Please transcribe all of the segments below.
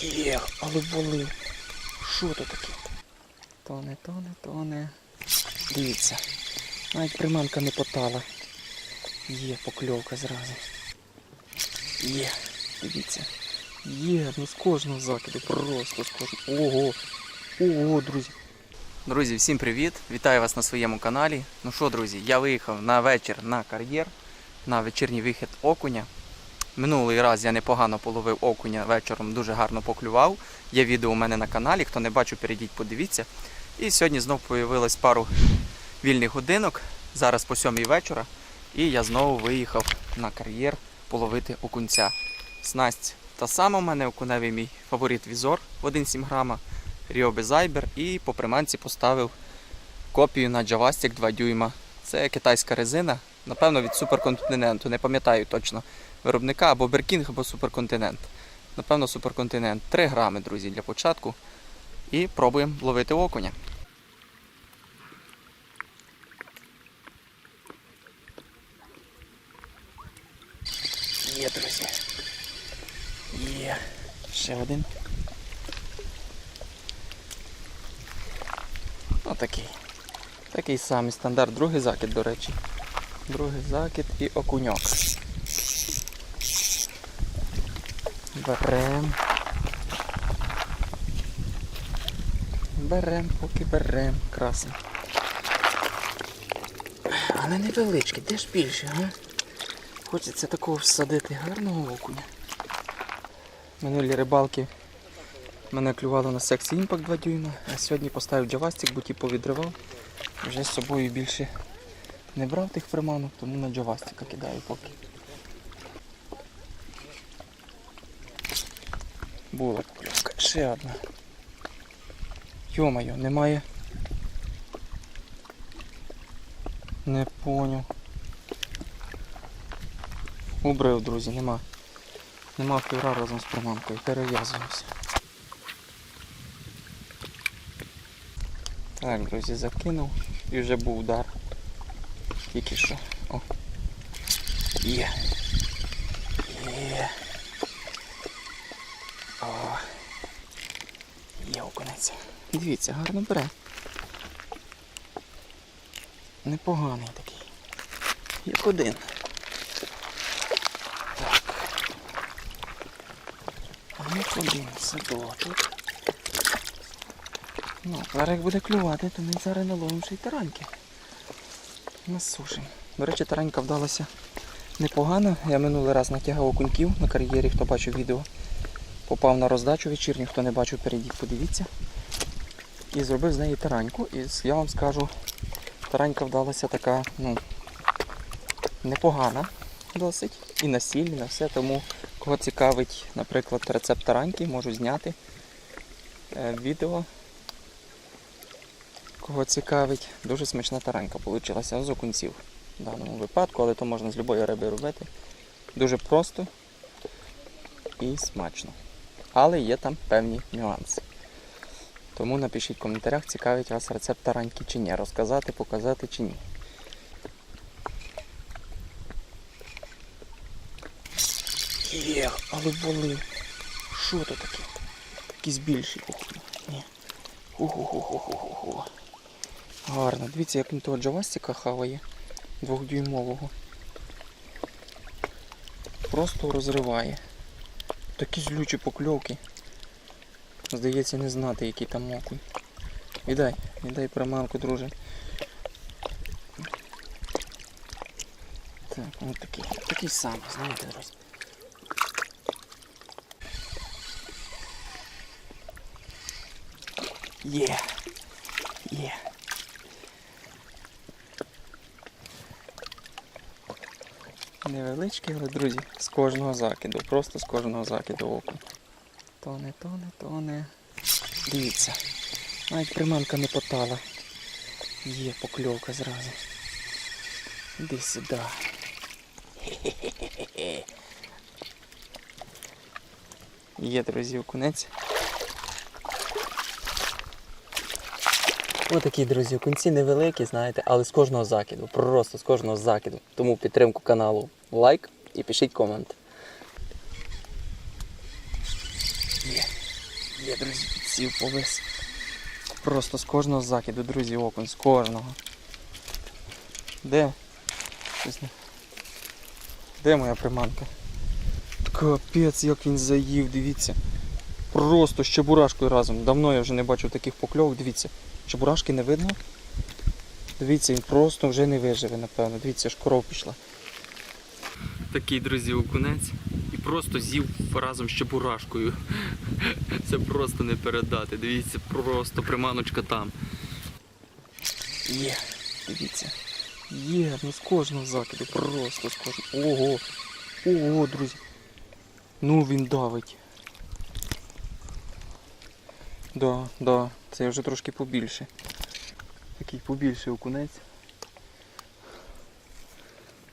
Є, але воли. Що то таке? Тоне, тоне, тоне. Дивіться. Навіть приманка не потала. Є покльовка зразу. Є, дивіться. Є, ну з кожного закиду, просто з кожного. Ого! Ого, друзі. Друзі, всім привіт! Вітаю вас на своєму каналі. Ну що, друзі, я виїхав на вечір на кар'єр, на вечірній вихід окуня. Минулий раз я непогано половив окуня вечором, дуже гарно поклював. Є відео у мене на каналі. Хто не бачив, перейдіть, подивіться. І сьогодні знов появилось пару вільних годинок. Зараз по сьомій вечора. І я знову виїхав на кар'єр половити окунця. Снасть та сама в мене окуневий мій фаворит візор в 1,7 грама. Ryobi Zyber і по приманці поставив копію на Javastic 2 дюйма. Це китайська резина, напевно, від суперконтиненту. Не пам'ятаю точно виробника або Беркінг, або Суперконтинент. Напевно, Суперконтинент. 3 грами, друзі, для початку. І пробуємо ловити окуня. Є, друзі. Є. Ще один. Отакий. Такий самий стандарт. Другий закид, до речі. Другий закид і окуньок. Берем. Берем, поки берем. Красень. Але невеличкий, де ж більше, а? Хочеться такого всадити гарного окуня. Минулі рибалки мене клювало на сексі імпакт 2 дюйма, а сьогодні поставив джавастик, бо ті повідривав. Вже з собою більше не брав тих приманок, тому на джавастика кидаю поки. Була покльовка. Ще одна. Йомайо, немає. Не поняв. Убрив, друзі, нема. Нема фігура разом з приманкою. Перев'язуємося. Так, друзі, закинув і вже був удар. Тільки що. О. Є. О. Є. Дивіться, гарно бере. Непоганий такий. Як один. Так. Як один садочок. Ну, зараз як буде клювати, то ми зараз наловимо ще й тараньки. Насушимо. До речі, таранька вдалася непогано. Я минулий раз натягав окуньків на кар'єрі, хто бачив відео. Попав на роздачу вечірню, хто не бачив, перейдіть, подивіться. І зробив з неї тараньку. І я вам скажу, таранька вдалася така, ну, непогана досить. І на сіль, і на все. Тому кого цікавить, наприклад, рецепт тараньки, можу зняти е, відео. Кого цікавить, дуже смачна таранька вийшла з окунців в даному випадку, але то можна з будь-якої риби робити. Дуже просто і смачно. Але є там певні нюанси. Тому напишіть в коментарях, цікавить вас рецепт тараньки чи ні. Розказати, показати чи ні. Є, але воли. Що то таке? Якісь більші, походу. Ні. Ху-ху-ху-ху-ху-ху. Гарно. Дивіться, як він того джавастика хаває двохдюймового. Просто розриває. Такі злючі покльовки. Здається, не знати, який там окунь. Віддай, віддай приманку, друже. Так, ось такий. Такий самий, знаєте, друзі. Є. Є. Невеличкий, але, друзі, з кожного закиду, просто з кожного закиду оку. Тоне, тоне, тоне. Дивіться. Навіть приманка не потала. Є покльовка зразу. Іди сюди. Є, друзі, окунець. Ось такі, друзі, окунці невеликі, знаєте, але з кожного закиду, просто з кожного закиду. Тому підтримку каналу лайк і пишіть комент. Є. Є, друзі, підсів повис. Просто з кожного закиду, друзі, окунь, з кожного. Де? Де моя приманка? Капець, як він заїв, дивіться. Просто з чебурашкою разом. Давно я вже не бачив таких покльовок, дивіться. Чебурашки не видно. Дивіться, він просто вже не виживе, напевно. Дивіться, аж кров пішла. Такий, друзі, окунець. І просто з'їв разом з чебурашкою. Це просто не передати. Дивіться, просто приманочка там. Є, дивіться. Є, ну з кожного закиду, просто з кожного. Ого! Ого, друзі. Ну він давить. Да, да, це вже трошки побільше. Такий побільший окунець.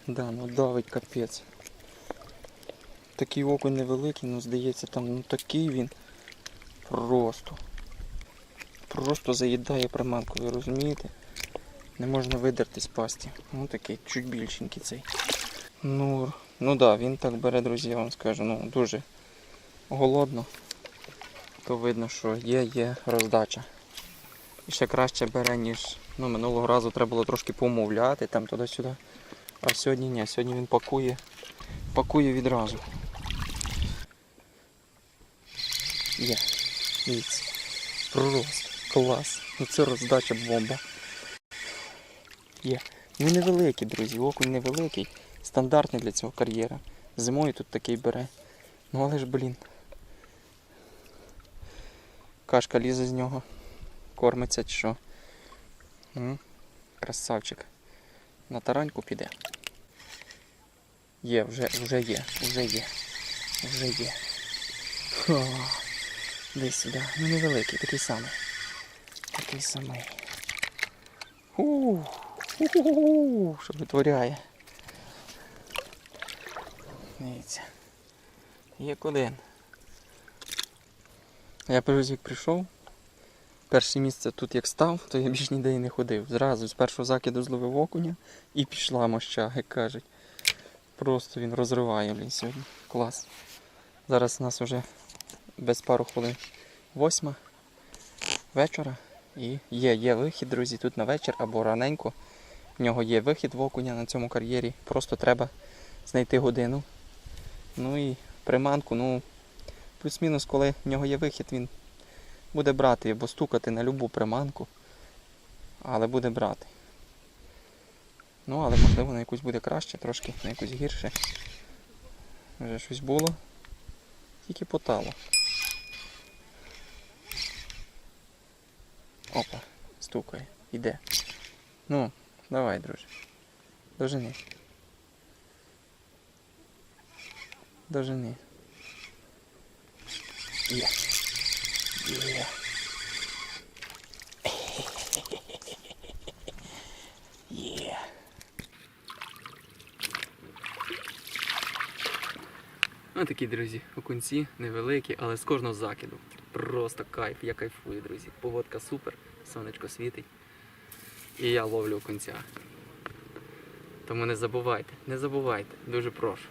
Да, ну давить капець. Такий окунь невеликий, ну здається там ну такий він просто. Просто заїдає приманку, ви розумієте? Не можна видерти з пасті. Ну такий, чуть більшенький цей. Ну, ну да, він так бере, друзі, я вам скажу, ну дуже голодно. То видно, що є, є роздача. І ще краще бере, ніж ну, минулого разу треба було трошки помовляти там туди-сюди. А сьогодні ні, сьогодні він пакує, пакує відразу. Є. Дивіться. Просто клас. Ну це роздача бомба. Є. Ну невеликий, друзі, окунь невеликий. Стандартний для цього кар'єра. Зимою тут такий бере. Ну але ж, блін. Кашка лізе з нього. Кормиться чи що. М? Красавчик. На тараньку піде. Є, вже, вже є, вже є. Вже є. Фу. Десь сюди. Ну невеликий, такий самий. Такий самий. У-ху-ху-ху, Що витворяє. Дивіться. Як один. Я перший як прийшов. Перше місце тут як став, то я більш ніде і не ходив. Зразу з першого закиду зловив окуня і пішла моща, як кажуть. Просто він розриває блін, сьогодні. Клас. Зараз у нас вже без пару хвилин восьма вечора. І є, є вихід, друзі, тут на вечір або раненько. В нього є вихід в окуня на цьому кар'єрі. Просто треба знайти годину. Ну і приманку, ну, плюс-мінус, коли в нього є вихід, він буде брати або стукати на любу приманку. Але буде брати. Ну, але можливо на якусь буде краще, трошки на якусь гірше. Вже щось було. Тільки потало. Опа, стукає. Іде. Ну, давай, друже. Дожени. Дожени. Є. Є. Є. Ось такі, друзі, окунці невеликі, але з кожного закиду. Просто кайф, я кайфую, друзі. Погодка супер, сонечко світить. І я ловлю окунця. Тому не забувайте, не забувайте, дуже прошу.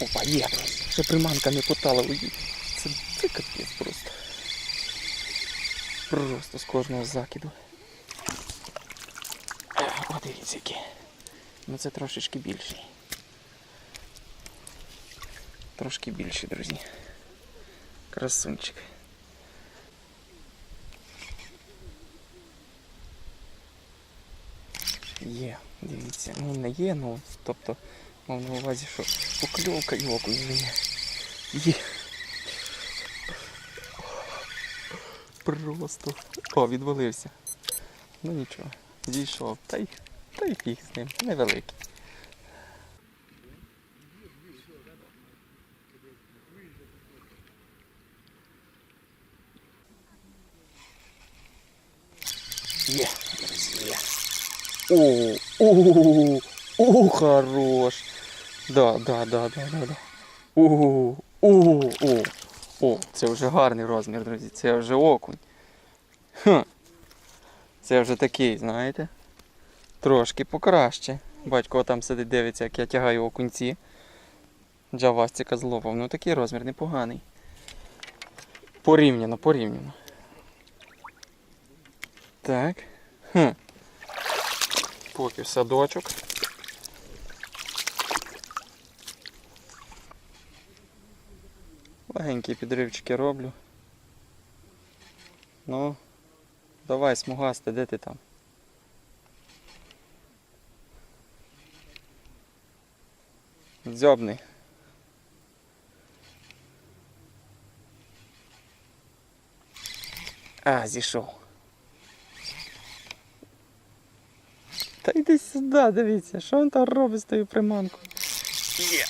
Опа, є. Ще приманка не потала. Ой, Це, це капець просто. Просто з кожного закиду. О, дивіться який. Ну це трошечки більший. Трошки більший, друзі. Красунчик. Є, дивіться. Ну не є, ну тобто мав на увазі, що покльовка окунь вже є. Просто. О, відвалився. Ну нічого. Зійшов. Та й, та й фіг з ним. Невеликий. Є, друзі, є. О, о, о, хорош. Да, да, да, да, да, да. О, о, о, о, це вже гарний розмір, друзі. Це вже окунь. Ха. Це вже такий, знаєте. Трошки покраще. Батько там сидить, дивиться, як я тягаю окунці. Джавастика злопав. Ну такий розмір непоганий. Порівняно, порівняно. Так. Хм. Поки в садочок. Легенькі підривчики роблю. Ну, давай, смугасти, де ти там? Дзьобний. А, зійшов. Та йди сюди, дивіться, що він там робить з тою приманкою. Є.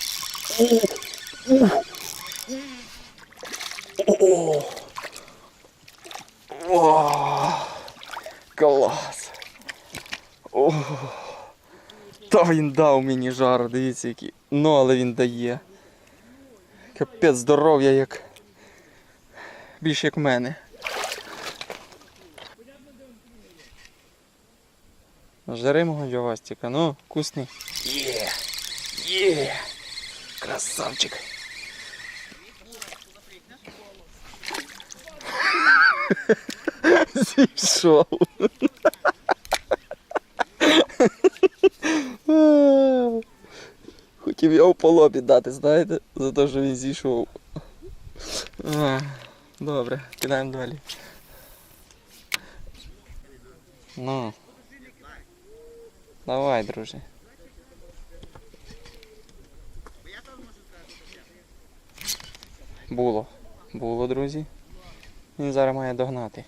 О! О! Клас! О! Та він дав мені жару, дивіться який. Ну, але він дає. Капець здоров'я як. Більше як в мене. Жари мого джавастика, ну, вкусний. Є! Є! Красавчик! Зійшов. Хотів його по лобі дати, знаєте, за те, що він зійшов. Добре, кидаємо далі. Ну. Давай, друже. Було. Було, друзі. Він зараз має догнати.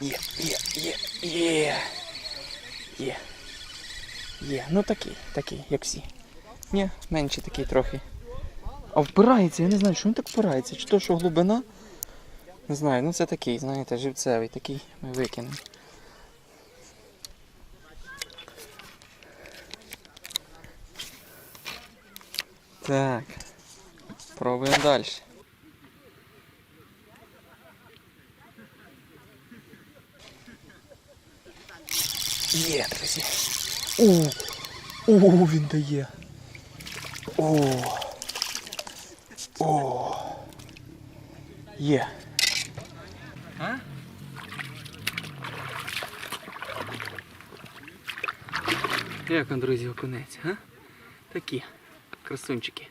Є, є, є, є. Є. Є. Ну такий, такий, як всі. Ні, менший такий трохи. А впирається, я не знаю, що він так впирається. Чи то, що глибина? Не знаю, ну це такий, знаєте, живцевий, такий ми викинемо. Так. Пробуємо далі. Є, друзі. О, о, він дає. О. О. Є. А? Як вам, друзі, окунець, а? Такі красунчики.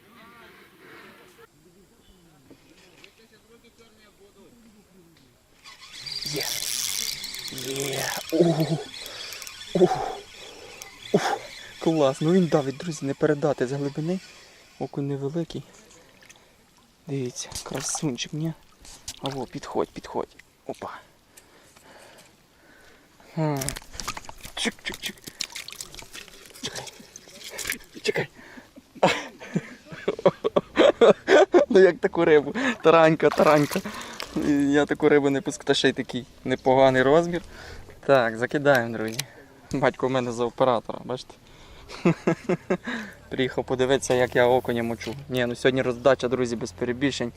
Є. Є. О. О. О. Клас. Ну він давить, друзі, не передати з глибини. Окунь невеликий. Дивіться, красунчик, ні? Аво, підходь, підходь. Опа. Чик-чик-чик. Чекай. Чекай. Ну як таку рибу? Таранька, таранька. Я таку рибу не пускаю, та ще й такий непоганий розмір. Так, закидаємо, друзі. Батько в мене за оператора, бачите? Приїхав подивитися, як я окуня мочу. Ні, ну сьогодні роздача, друзі, без перебільшень.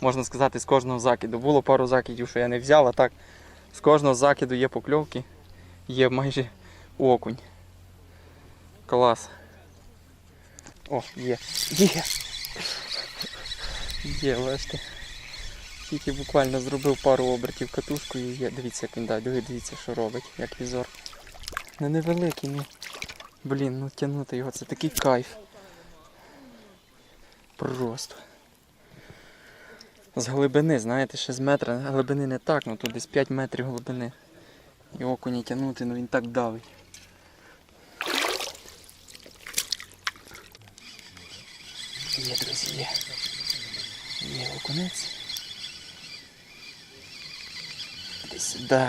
Можна сказати, з кожного закиду. Було пару закидів, що я не взяв, а так з кожного закиду є покльовки, є майже окунь. Клас. О, є. Є. Є, бачите. Тільки буквально зробив пару обертів катушкою і є. Дивіться, як він дає, дивіться, що робить, як візор. Ну невеликий, ну. Блін, ну тягнути його, це такий кайф. Просто. З глибини, знаєте, ще з метра глибини не так, ну тут десь 5 метрів глибини. І окуні тягнути, ну він так давить. Є, друзі, є. Є окунець. Іди сюди.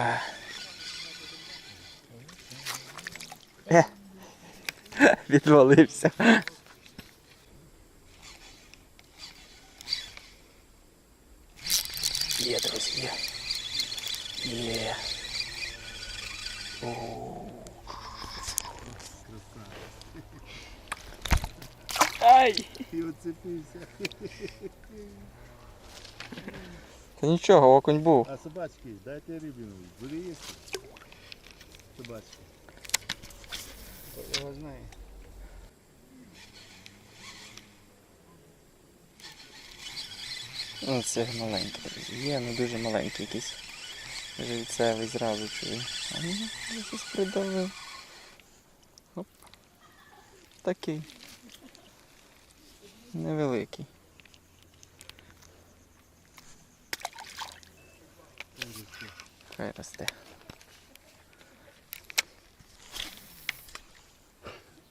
Е. Відвалився. Є, друзі, є. Є. О. Ай! І оцепився. Та нічого, окунь був. А собачки, дайте рибину. Були є? Собачки. Його знає. Ну, це маленький. Є, ну дуже маленький якийсь. Живцевий зразу чую. А ну, якийсь придавив. Оп. Такий. Невеликий. Хай росте.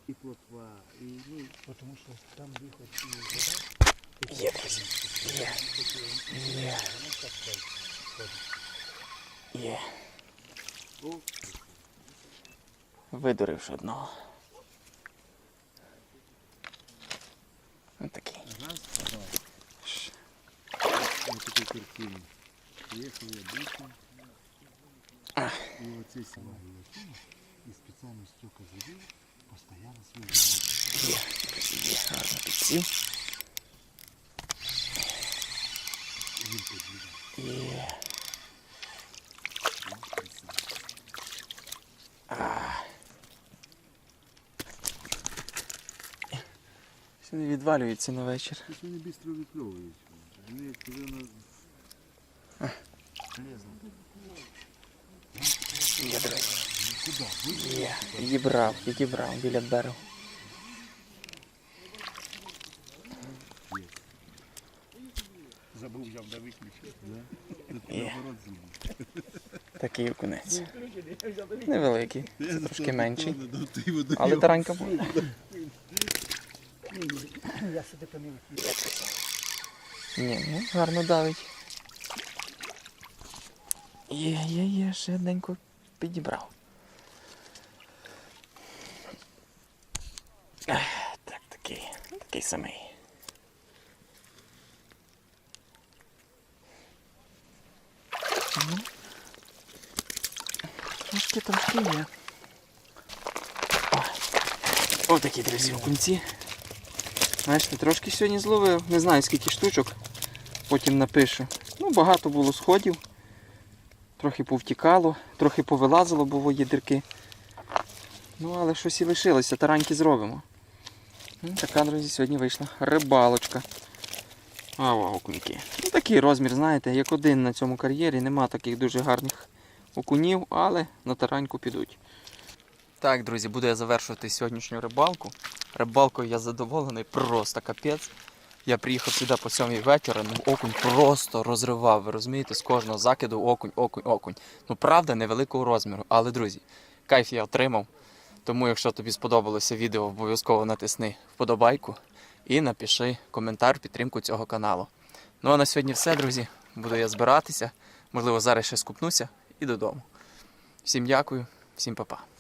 І плотва, і ну, тому що там виход і вода. Є. Є. Є. Є. Видуривши одного. Ось такий. раз, ага. Ш. Ось такий картині. Приїхали обычно. А. І оці сімаги і спеціально стільки завів, постійно свій Є, є. Гарно підсів. він. Є. На вечір. Вони швидко викльовують. Вони як повинно... Лезно. Є, друзі. Куди? Є. Відібрав, відібрав біля берегу. Забув я вда виключити. Є. Такий окунець. Невеликий, трошки менший. Але таранька буде. Я сюди помив. Ні, ну гарно давить. Є, є, є, ще одненько підібрав. Так, такий, такий самий. Ну, Трошки, трошки є. Ось такі, друзі, окунці. Бачите, трошки сьогодні зловив. Не знаю скільки штучок. Потім напишу. Ну, багато було сходів. Трохи повтікало, трохи повилазило, бо є дірки. Ну, але щось і лишилося, тараньки зробимо. Ну, така, друзі, сьогодні вийшла рибалочка. А, окуньки. Ну, такий розмір, знаєте, як один на цьому кар'єрі. Нема таких дуже гарних окунів, але на тараньку підуть. Так, друзі, буду я завершувати сьогоднішню рибалку. Рибалкою я задоволений, просто капець. Я приїхав сюди по сьомій вечора, ну окунь просто розривав. Ви розумієте, з кожного закиду окунь, окунь, окунь. Ну правда, невеликого розміру. Але, друзі, кайф я отримав. Тому, якщо тобі сподобалося відео, обов'язково натисни вподобайку і напиши коментар підтримку цього каналу. Ну а на сьогодні все, друзі. Буду я збиратися. Можливо, зараз ще скупнуся і додому. Всім дякую, всім па-па.